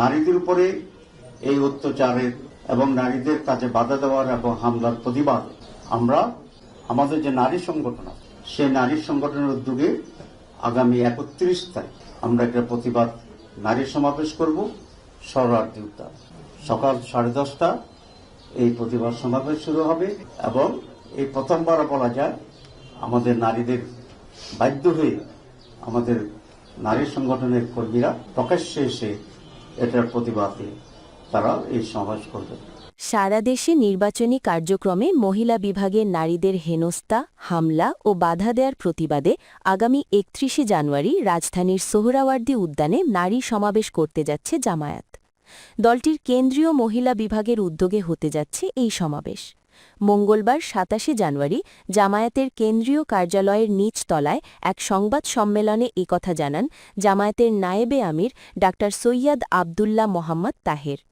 নারীদের উপরে এই অত্যাচারের এবং নারীদের কাজে বাধা দেওয়ার এবং হামলার প্রতিবাদ। আমরা, আমাদের যে নারী সংগঠন আছে, সেই নারী সংগঠনের উদ্যোগে আগামী একত্রিশ তারিখ আমরা একটা প্রতিবাদ নারী সমাবেশ করব, শরণার্থী উদ্যান। সকাল সাড়ে দশটা এই প্রতিবাদ সমাবেশ শুরু হবে এবং এই প্রথমবার বলা যায়, আমাদের নারীদের বাধ্য হয়ে আমাদের নারী সংগঠনের কর্মীরা প্রকাশ্যে এসে এটার প্রতিবাদে তারা এই সমাবেশ করবে। সারা দেশে নির্বাচনী কার্যক্রমে মহিলা বিভাগে নারীদের হেনস্তা হামলা ও বাধা দেওয়ার প্রতিবাদে আগামী একত্রিশে জানুয়ারি রাজধানীর সোহরাওয়ার্দী উদ্যানে নারী সমাবেশ করতে যাচ্ছে জামায়াত। দলটির কেন্দ্রীয় মহিলা বিভাগের উদ্যোগে হতে যাচ্ছে এই সমাবেশ। মঙ্গলবার সাতাশে জানুয়ারি জামায়াতের কেন্দ্রীয় কার্যালয়ের নিচ তলায় এক সংবাদ সম্মেলনে কথা জানান জামায়াতের নায়েবে আমির ডা সৈয়দ আবদুল্লাহ মোহাম্মদ তাহের।